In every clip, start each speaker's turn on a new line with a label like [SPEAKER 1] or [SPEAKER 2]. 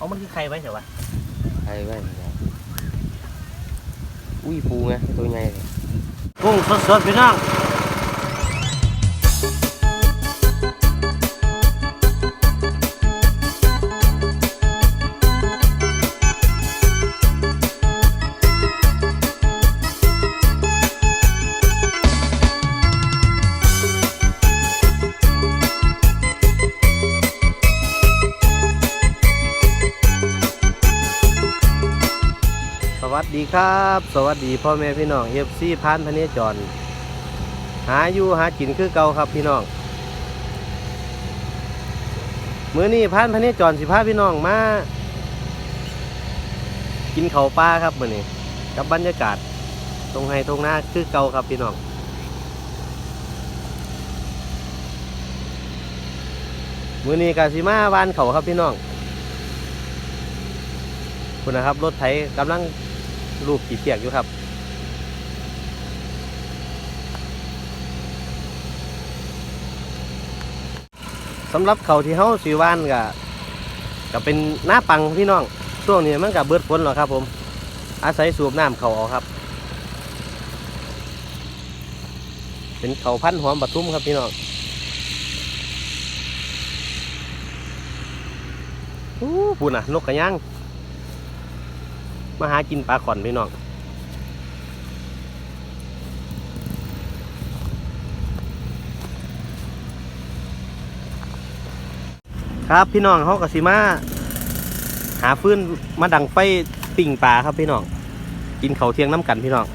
[SPEAKER 1] เอามันคือใครไว้เถอะวะ
[SPEAKER 2] ใครไว้ครับอุ้ยปูไงตัวใหญ่เลย
[SPEAKER 1] กุ้งสดๆพี่น้อง ดีครับ สวัสดีพ่อแม่พี่น้องเอฟซีพานพเนจร หาอยู่หากินคือเก่าครับพี่น้องมื้อนี้พานพเนจรสิพาพี่น้องมากินเข้าปลาครับมื้อนี้กับบรรยากาศ ตรงไฮตรงหน้าคือเก่าครับพี่น้องมื้อนี้กาสิมาบานเขาครับพี่น้องคุณนะครับ รถไถกำลัง ลูกขี่เปียกอยู่ครับ สำหรับเขาที่เฮาสีว่านก็ก็เป็นหน้าปังพี่น้องช่วงนี้มันก็เบิดฝนหรอครับผม อาศัยสูบน้ำเขาเอาครับ เป็นเขาพันธ์หอมปทุมครับพี่น้องอู้พูน่ะ นกกระย่าง มาหากินปลาขอนพี่น้องครับพี่น้องเขากสิมาหาฟื้นมาดังไฟปิ่งปลาครับพี่น้องกินเขาเที่ยงน้ำกันพี่น้อง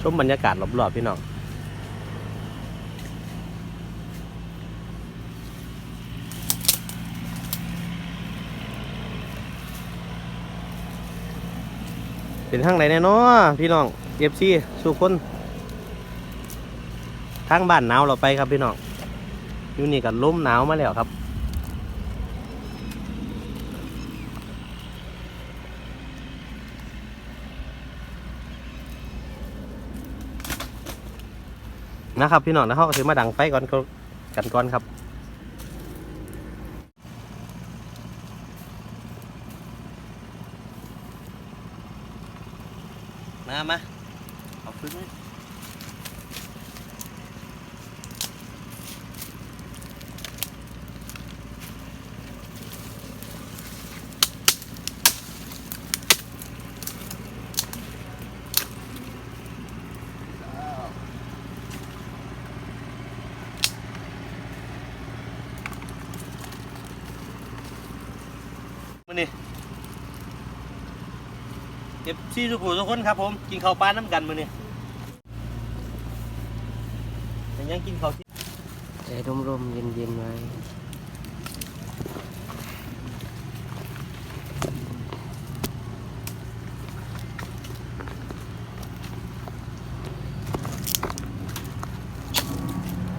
[SPEAKER 1] ชมบรรยากาศรอบๆพี่น้อง เป็นทางไหนแน่นาะพี่น้องเอฟซีสุคนทางบ้านหนาวเราไปครับพี่น้องอยู่นี่กันลมหนาวมาแล้วครับนะครับพี่น้องนะเขาก็ถือมาดังไฟก่อนกันก่อนครับ มามาเอาขึ้นไหม มือนี่ เก็บซี่สุขุทุกคนครับผมกินข้าวปลาน้ำกันมือนี่ยังยังกินข้าวที่
[SPEAKER 2] ใจร่มๆเย็นๆไว้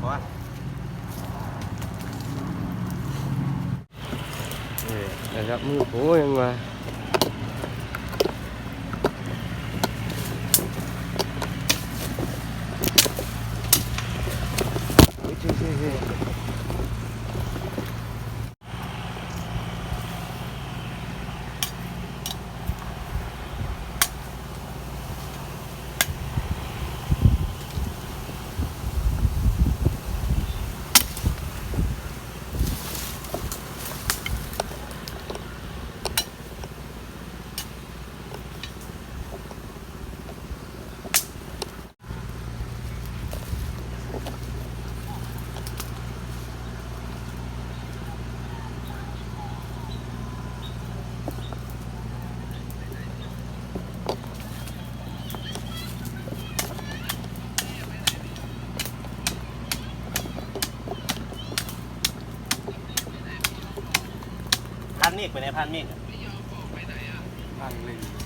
[SPEAKER 1] ว่า
[SPEAKER 2] เออนะครับมือโอ้ยังมา เม
[SPEAKER 1] ฆไปไหนพันเมฆอะ
[SPEAKER 2] พังเลย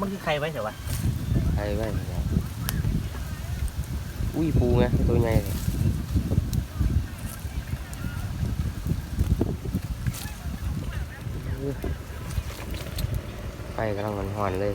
[SPEAKER 1] มันคือใครไว้เถอะวะ
[SPEAKER 2] ใครไว้อุ้ยปูไงตัวใหญ่เลยไฟกำลังมันหอนๆเลย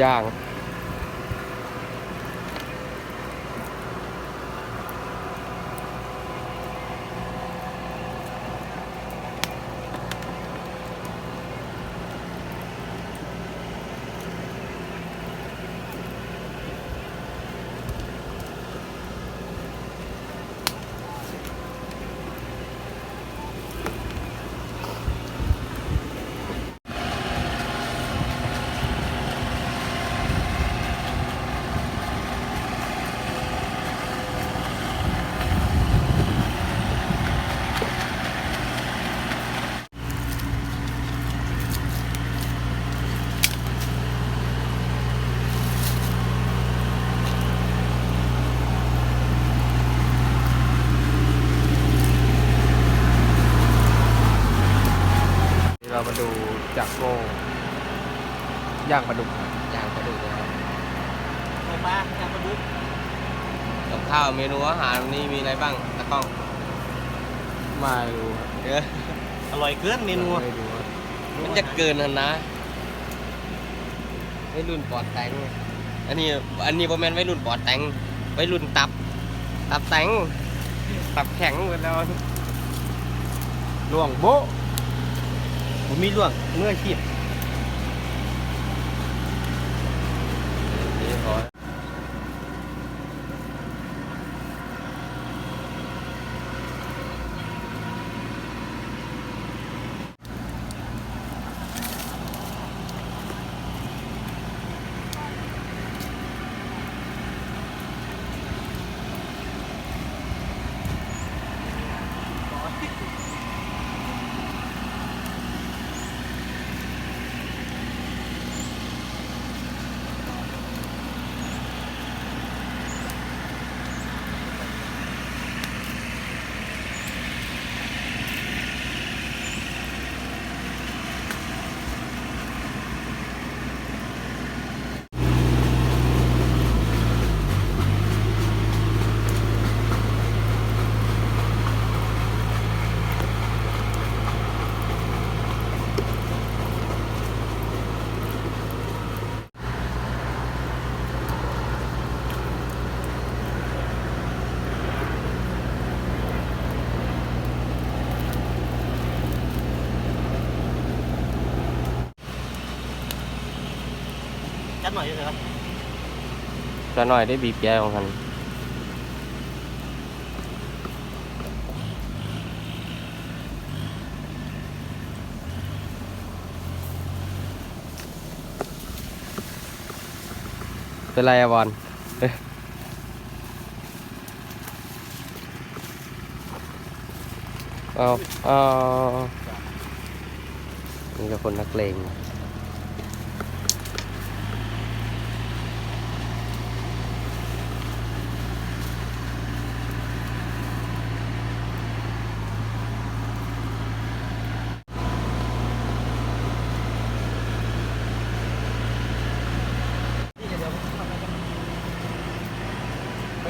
[SPEAKER 2] ย่าง เรามาดูจากโก้ ย่างปลาดุกย่างปลาดุกนะครับ
[SPEAKER 1] ออกมาจากมาดู
[SPEAKER 2] กับข้าวเมนูอาหารวันนี้มีอะไรบ้างตะกล้องไม่รู้เออ
[SPEAKER 1] อร่อยเกินเมนู
[SPEAKER 2] ไม่รู้มันจะเกินนะนะไว้รุ่นปอดแตงอันนี้อันนี้ประมาณไว้รุ่นปอดแตงไว้รุ่นตับ ตับแตงตับแข็งหมดแล้วล่วงโบ๊ะ
[SPEAKER 1] ผมมีล่วงเมื่ออาชีพ
[SPEAKER 2] นี่พอ
[SPEAKER 1] จัด หน่อยเถอะวะ
[SPEAKER 2] จะหน่อยได้บีบแย่ของมันเป็นไรอะบอลเอ้ยเอาเอานี่ก็คนนักเลง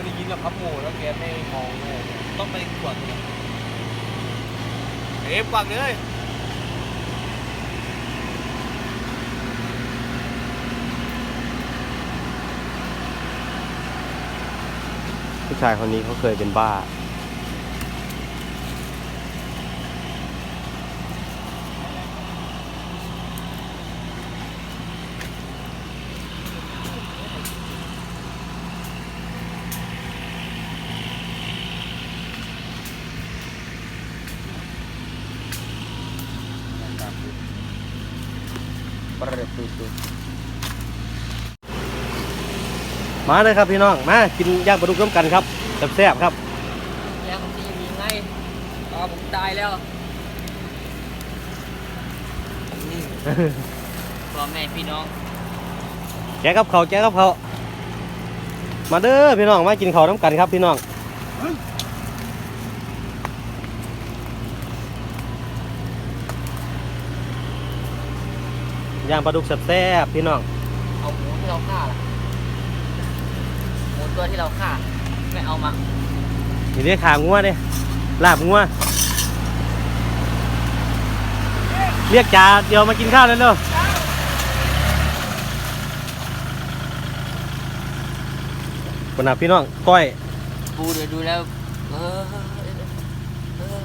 [SPEAKER 2] ไม่ได้ยินหรอกครับโมแล้วแกไม่มองเลย
[SPEAKER 1] ต้องไปกวด
[SPEAKER 2] เลยเอฟกวดเลยผู้ชายคนนี้เขาเคยเป็นบ้า
[SPEAKER 1] มาเลยครับพี่น้อง มากินย่างปลาดุกน้ำกันครับแซ่บๆครับ
[SPEAKER 2] ยังตีมีไงอ๋อ
[SPEAKER 3] ว่าผมตายแล้วนี่พ่อแม่พี่น้อง
[SPEAKER 1] แกะกับเขาวแกะกับเขาวมาเด้อพี่น้องมากินข้าวน้ำกันครับพี่น้องย่างปลาดุกแซ่บๆพี่น้อง
[SPEAKER 3] เอาหมูที่เราฆ่าล่ะหมู ตัวที่เราฆ่าไม่เอามา
[SPEAKER 1] นี่เรียกขางัวเด้ลาบงัวเรียกจ่าเดี๋ยวมากินข้าวเลยเร็วคนน่ะพี่น้องก้อย
[SPEAKER 3] ปูเดี๋ยวดูแล้วเออเออ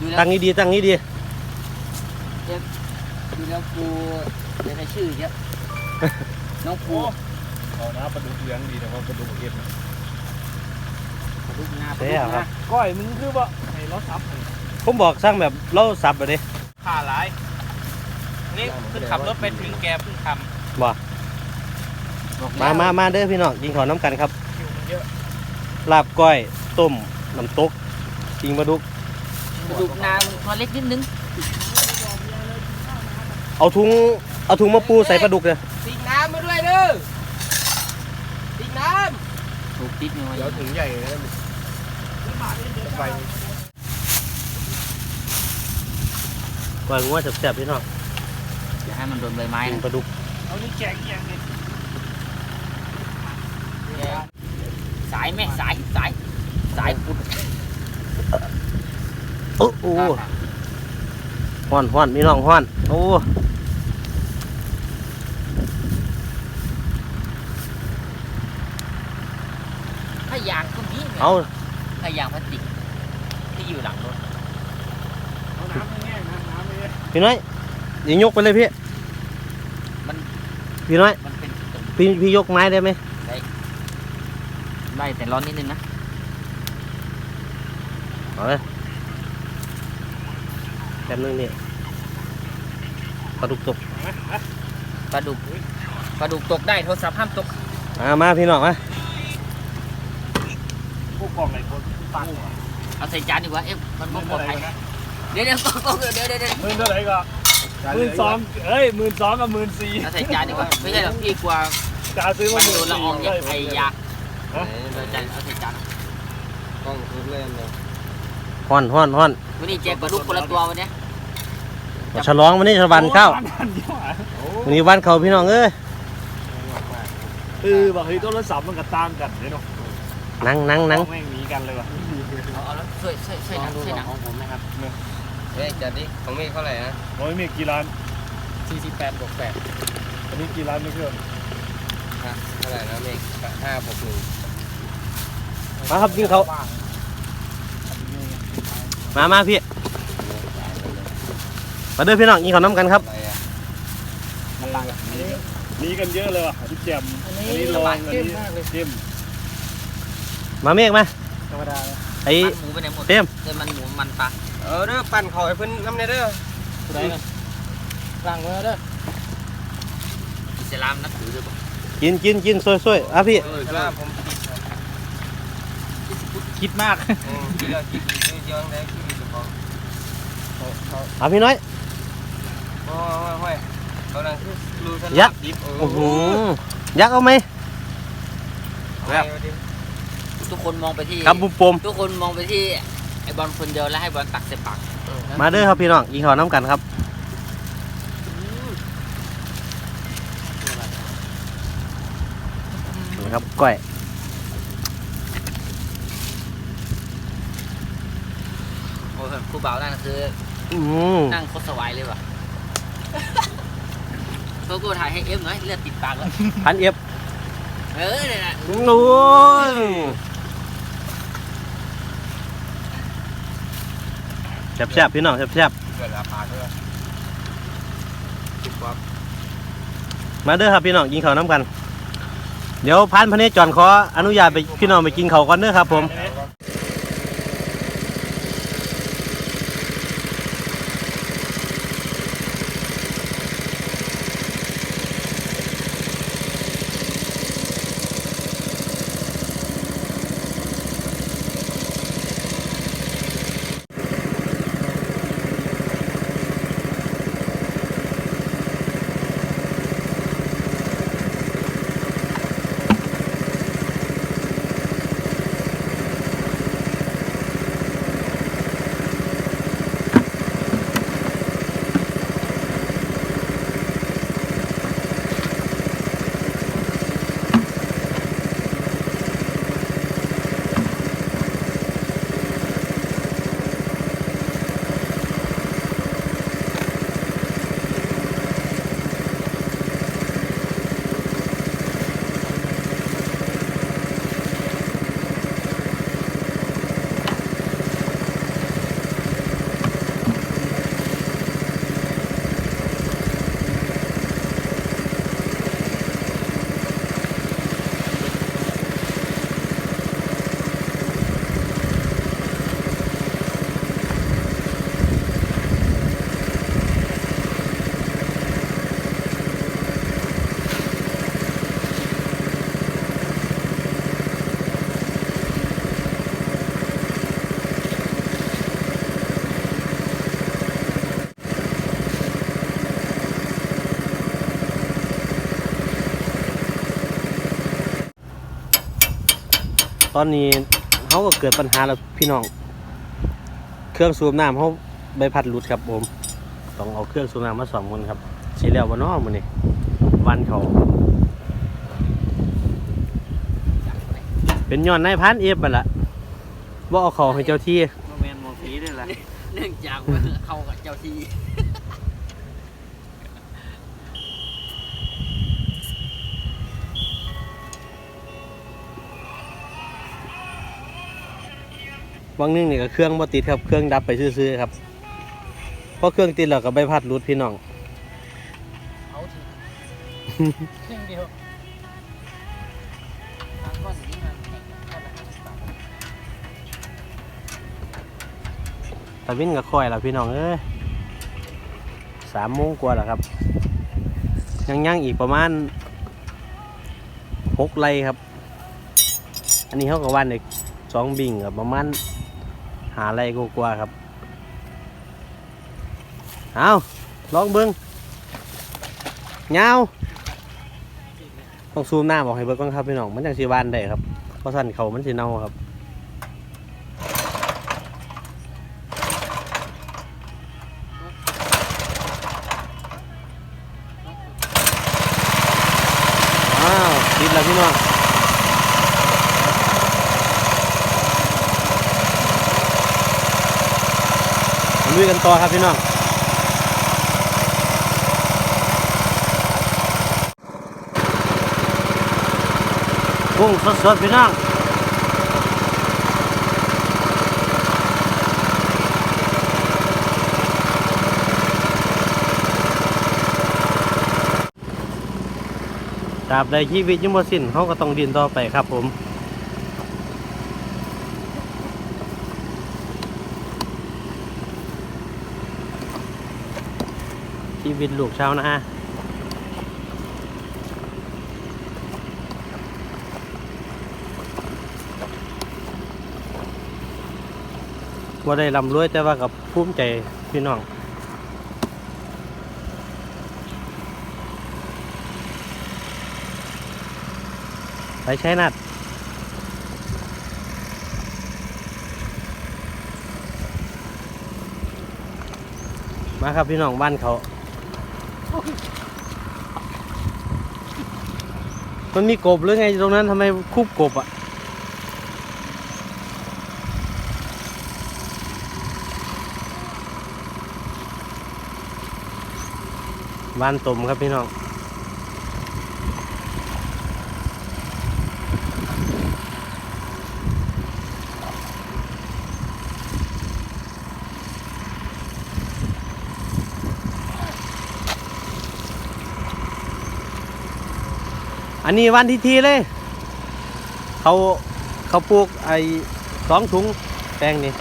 [SPEAKER 3] ดูแล้ว
[SPEAKER 1] ตั้งนี้ดีตั้งนี้ดี
[SPEAKER 3] ดูแล้วปูเดี๋ยวในชื่อเยอะน้องปู
[SPEAKER 4] เอานะปลาดุกเลี้ยงดีแต่ว่าปลาดุกเอ็ด
[SPEAKER 3] ลูกหน้า
[SPEAKER 1] แซ่บครับ
[SPEAKER 4] ก้อยมึงคือว่าให้รถทับ
[SPEAKER 1] ผมบอกสร้างแบบเราสับไปเลย
[SPEAKER 4] ขาหลายนี่คือขับรถไปถึงแกเพิ่งท
[SPEAKER 1] บ่
[SPEAKER 3] บอก
[SPEAKER 1] มา
[SPEAKER 3] แล้ว
[SPEAKER 1] มามาเด้อพี่น้องกินข้าวน้ำกันครับำ
[SPEAKER 4] คิวมันเยอะ
[SPEAKER 1] ลาบก้อยต้มน้ำตกปิงปลาดุก
[SPEAKER 3] ลูกหน้ามันตัวเล็กนิดนึง
[SPEAKER 1] เอาถุงเอาถุงมาปูใส่ปลาดุกเลย
[SPEAKER 2] ติงน้ำมาด้วยเด้อ ติงน้
[SPEAKER 3] ถูกติดหน่อยำ
[SPEAKER 2] เดี๋ยวถึงใหญ่เลยนะไป
[SPEAKER 1] ก้อยงัวแซ่บๆพี่น้อง
[SPEAKER 3] อย่าให้มันโดนใบไม้
[SPEAKER 1] ปิง
[SPEAKER 3] นะ
[SPEAKER 1] ปลาดุก
[SPEAKER 4] เอานี่แกงเอียงนี่
[SPEAKER 3] สายแม่สายสายสายปุด
[SPEAKER 1] โอ้โหฮ้อนฮ้อนพี่น้องฮ้อนโอ้
[SPEAKER 3] ถ้ายางก็มี
[SPEAKER 1] เอา
[SPEAKER 3] ถ้ายางพลาสติกที่อยู่หลังรถ
[SPEAKER 4] เอาน้ำให้แห้งนะน้ำให้แห้ง
[SPEAKER 1] พี่น้อยอย่ายกไปเลยพี่
[SPEAKER 3] มัน
[SPEAKER 1] พี่น้อย
[SPEAKER 3] มันเป็น
[SPEAKER 1] พี่พี่ยกไม้ได้ไหม
[SPEAKER 3] ได้แต่ร้อนนิดนึงนะ
[SPEAKER 1] เอาเลยแป๊บนึงนี่ปลาดุกตก
[SPEAKER 3] ปลาดุกปลาดุกตกได้โทรศัพท์ห้ามตก
[SPEAKER 1] มามาพี่น้องมา
[SPEAKER 4] พวกกล่องไหนคนตังค์
[SPEAKER 3] เอาใส่จานดีกว่า เอ๊ะ มัน
[SPEAKER 4] ห
[SPEAKER 3] บ่
[SPEAKER 4] มื่น
[SPEAKER 3] ปลอ
[SPEAKER 4] เท่า
[SPEAKER 3] ด
[SPEAKER 4] ไหร่
[SPEAKER 3] ภัย
[SPEAKER 4] นะ
[SPEAKER 3] เดี๋ยวเดี๋ยวต้องเดี๋ยวเดี๋ยวเดี๋ยว
[SPEAKER 4] หมื่นเท่าไหร่ก็หมื่นสองเอ้ยหมื่นสองกับหมื่นสี่
[SPEAKER 3] เอาใส่จานดีกว่า ไม่ใช่หรอกพี่กลัว
[SPEAKER 4] จ่าซื้อ
[SPEAKER 3] มั
[SPEAKER 4] มานห
[SPEAKER 3] โด
[SPEAKER 4] มื่น
[SPEAKER 3] นละ
[SPEAKER 4] สี่
[SPEAKER 3] อองเนี่ยไอ้ยา
[SPEAKER 2] ไหน
[SPEAKER 3] เอาจานเอาใส่จาน
[SPEAKER 2] กล้องทุบเล่นเลย
[SPEAKER 1] ฮ้อนฮ้อนฮ้อน
[SPEAKER 3] วันนี้แจกปลาดุกคนละตัววันเนี้ย
[SPEAKER 1] เอาฉลองวันนี้ฉลองข้าว
[SPEAKER 4] โอ้พันเดียวอะ
[SPEAKER 1] วันนี้วันเขาพี่น้องเอ้ย
[SPEAKER 4] เออบอกเฮ้ยโทรศัพท์มันก็ตามกันเลยเนาะ
[SPEAKER 1] นั่งนั่งนั่ง
[SPEAKER 4] แม่งหนีกันเลยว่ะ
[SPEAKER 3] เอาเอาแล้วช่วยช่วยช่วยหนังช่วยหนัง
[SPEAKER 2] ของผมนะครับเฮ้ยจัดดิของเมฆเท่าไหร่นะ
[SPEAKER 4] โอ้ยมีกี่ร้าน
[SPEAKER 3] 48บวก8
[SPEAKER 4] อันนี้กี่ร้านไม่เชื่อ
[SPEAKER 2] ฮะเท่าไหร่นะเมฆห้าหกหนึ่ง
[SPEAKER 1] มาครับกินเขาวมามาพี่ มาเด้อพี่น้องกินข้าวน้ำกันครับ
[SPEAKER 2] อะไรอะ
[SPEAKER 4] หนีกันเยอะเลยว่ะอันนี้แจ่มอันนี้ลองอันนี้เข้ม
[SPEAKER 1] มาเมฆมา
[SPEAKER 4] ธรรมดา
[SPEAKER 1] ไอ้
[SPEAKER 3] มันหมูไปไหนหมด
[SPEAKER 1] เต็ม
[SPEAKER 3] เต็มมันหมูมันปลา
[SPEAKER 2] เออเด้อปั่นเขาให้เพิ่นน้ำเนเด้อ
[SPEAKER 4] ได้นะล้างมือเด้อ
[SPEAKER 3] อิสลามนับถือด้วยปะ
[SPEAKER 1] กินกินกินซอยซอยๆอะพี่
[SPEAKER 2] เออครับผม
[SPEAKER 4] คิดมาก
[SPEAKER 2] อืมกินแล้วกินอีกเยอะได้กินอีกเฉพาะ
[SPEAKER 1] อะพี่น้อย
[SPEAKER 2] โอ้ยโอ้ยเขาดังคือรูส
[SPEAKER 1] ยักษ์
[SPEAKER 2] ดิบ
[SPEAKER 1] โอ้โหยักษ์เอาไหม
[SPEAKER 2] ครับ
[SPEAKER 3] ทุกคนมองไปที่
[SPEAKER 1] ครับบุมปม
[SPEAKER 3] ทุกคนมองไปที่ไอ้บอลคนเดียวแล้วให้บอลตักใส่ปาก
[SPEAKER 1] มาเด้อครับพี่น้องกินข้าวน้ำกันครับนี่ครับก้อย
[SPEAKER 3] โอ้ยครูบ่าวนั่นคือ
[SPEAKER 1] อืม
[SPEAKER 3] นั่งโคตรสวายเลยว่ะโกโก้ถ่ายให้เอฟหน่อยเลือดติดปากแล้ว
[SPEAKER 1] พันเอฟ
[SPEAKER 3] เออเนี่ยนะ
[SPEAKER 1] โอ้ย แซ่บๆพี่น้องแซ่บ
[SPEAKER 2] เกิดราคาด้วยสิบกว่า
[SPEAKER 1] ๆมาเด้อครับพี่น้องกินข้าวน้ำกัน เดี๋ยวพันพระเนจรขออนุญาตไปพี่น้องไปกินข้าวก่อนเด้อครับผม อนนี้เขาก็เกิดปัญหาแล้วพี่น้อง เครื่องสูบน้ำเขาใบพัดหลุดครับผม ต้องเอาเครื่องสูบน้ำมาสองคนครับสีแล้ววันนอกมันนี่วันเขาเป็นย้อนนายพันเอฟบันละบ่เอาเขาให้เจ้าที่
[SPEAKER 4] โมเมนต์โมฟีด้วยล่ะ
[SPEAKER 3] เนื่องจากว่าเขากับเจ้าที่
[SPEAKER 1] บางนึงนี่ก็เครื่องบ่ติดครับเครื่องดับไปซื่อๆครับเพราะเครื่องติดแล้วก็ใบพัดหลุดพี่น้อง
[SPEAKER 3] เขาถึงเพียงเดียวทางก้อนนี้มันแข่งกันก้อนละห้าสิบบาท
[SPEAKER 1] ตะวินก็ค่อยแล้วพี่น้องเอ้ยสามโมงกว่าแล้วครับยังยังอีกประมาณหกไร่ครับ อันนี้เขาก็วันอีกสองบิ่งกับประมาณ หาไร่กว่าครับ เอาลองเบิ้งเงาต้องซูมหน้าบอกให้เบิ้งก่อนครับพี่น้อง มันจังสีวานได้ครับ เพราะสั่นเขามันสีเน่าครับ อ้าวติดแล้วพี่น้องมาลุยกัน ต่อครับพี่น้องกุ้งสดๆพี่น้องตราบใดชีวิตยังบ่สิ้นเขาก็ต้องดินต่อไปครับผม ชีวิตลูกชาวนาว่าได้ร่ำรวยแต่ว่ากับภูมิใจพี่น้องไปใช้นัดมาครับพี่น้องบ้านเขา มันมีกบหรือไงตรงนั้นทำไมคุบกบอะบ้านตุ่มครับพี่น้อง อันนี้วันที่ทีเลย เขาเขาปลูกไอ้สองถุงแปลงนี่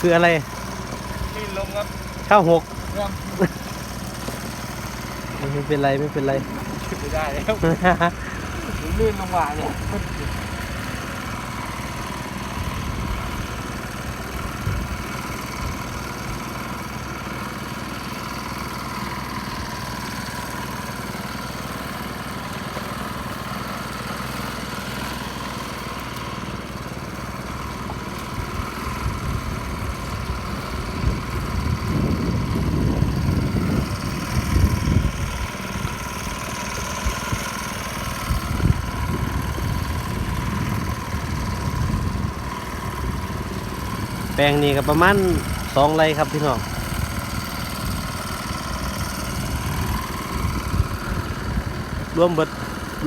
[SPEAKER 1] คืออะไร
[SPEAKER 4] นี่ลงครับ
[SPEAKER 1] ข้าวหก
[SPEAKER 4] เริ่ม
[SPEAKER 1] ไม่เป็นไรไม่เป็นไร
[SPEAKER 4] ไม่ได้แล้วผมลื่นลงมาเนี่ย
[SPEAKER 1] แปลงนี้ก็ประมาณสองไร่ครับพี่น้องรวมเบิด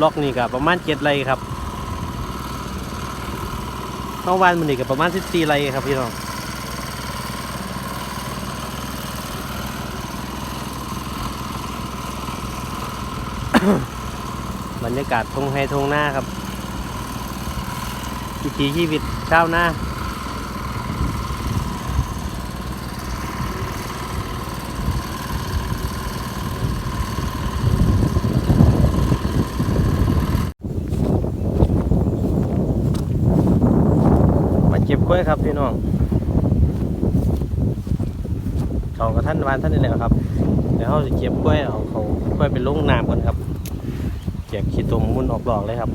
[SPEAKER 1] ล็อกนี่ก็ประมาณเจ็ดไร่ครับนอกวันมันนี่ก็ประมาณสิบสี่ไร่ครับพี่น้องบรรยากาศทงไฮทงหน้าครับวิถีชีวิตชาวนา กล้วยครับพี่น้องของกับท่านวานท่านนี่แหละครับเดี๋ยวเขาจะเก็บกล้วยเอาเขากล้วยไปลงน้ำกันครับเก็บขี้ตมมุ่นออกหลอกเลยครับ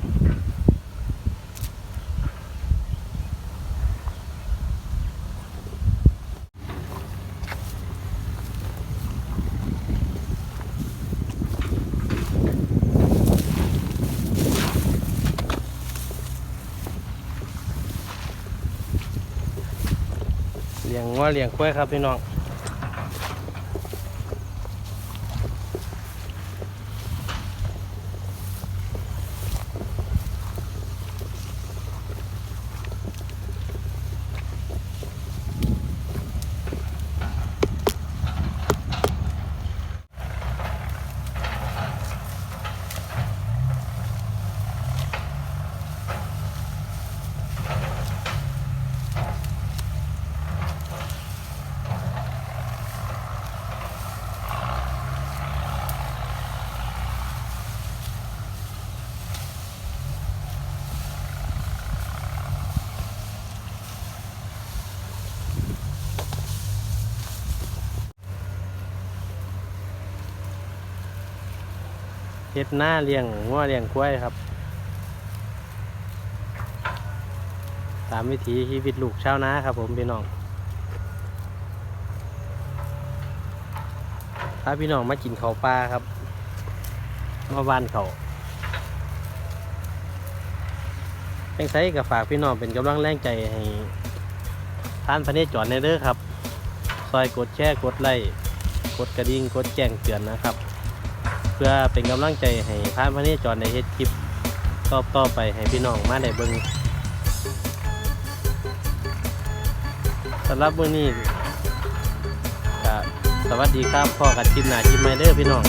[SPEAKER 1] ว่าเลี้ยงกล้วยครับพี่น้อง ฮ็ดหน้าเลี้ยงงัวเลี้ยงกล้วยครับ ตามวิถีชีวิตลูกชาวนาครับ ผมพี่น้องพาพี่น้องมากินข้าวปลาครับมาบ้านเขาเพียงไซกับฝากพี่น้องเป็นกำลังแรงใจให้ท่านพระเนจรในเด้อครับ ซอยกดแชร์กดไลค์กดกระดิ่งกดแจ้งเตือนนะครับ พื่อเป็นกำลังใจให้พานพระเนจรในเฮ็ดคลิปต่อต่อไปให้พี่น้องมาได้เบิ่งสำหรับมื้อนี้ก็สวัสดีครับพ่อกันคลิปหน้าคลิปใหม่เด้อพี่น้อง